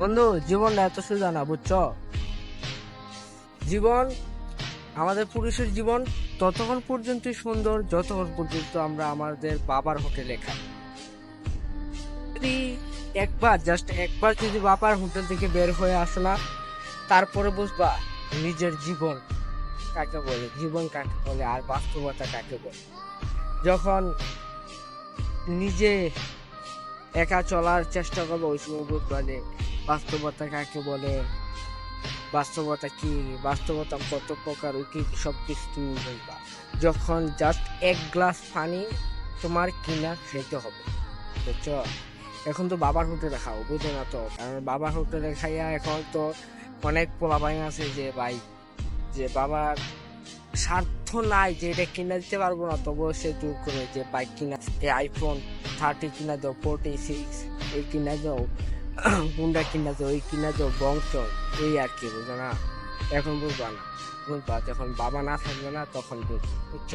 বন্ধু, জীবনটা এত সোজা না, বুঝছ? জীবন, আমাদের পুরুষের জীবন, ততক্ষণ পর্যন্তই সুন্দর, যতক্ষণ পর্যন্ত আমরা আমাদের বাবার হোটেলে খাই। যদি একবার জাস্ট একবার যদি বাবার হোটেল থেকে বের হয়ে আসো না, তারপরে বুঝবা নিজের জীবন কাকে বলে, জীবন কাকে বলে আর বাস্তবতা কাকে বলে। যখন নিজে একা চলার চেষ্টা করব, ওই সময় বুঝবা যে বাস্তবতা কাকে বলে? বাস্তবতা কি? বাস্তবতা কত প্রকার? ও কি সব কিছু তুমি বুঝবা। যখন জাস্ট এক গ্লাস পানি তোমার কিনা খেতে হবে এখন তো বাবার হোটেলে খাও, বুঝো না তো? কারণ বাবার হোটেলে খাইয়া এখন তো অনেক পোলাপাইন আছে যে, ভাই, যে বাবার স্বার্থ নাই যে এটা কিনে দিতে পারব না, তবুও সে দূর করে যে বাইক কিনা আইফোন থার্টি কিনা দাও ফোর্টি সিক্স এই কিনা দাও। হুন্ডা কিনা যে ওই কিনা যে বংশ এই আর কি, বুঝো না? এখন বুঝবা না, বুঝবা, যখন বাবা না থাকবে না, তখন বুঝব, বুঝছ?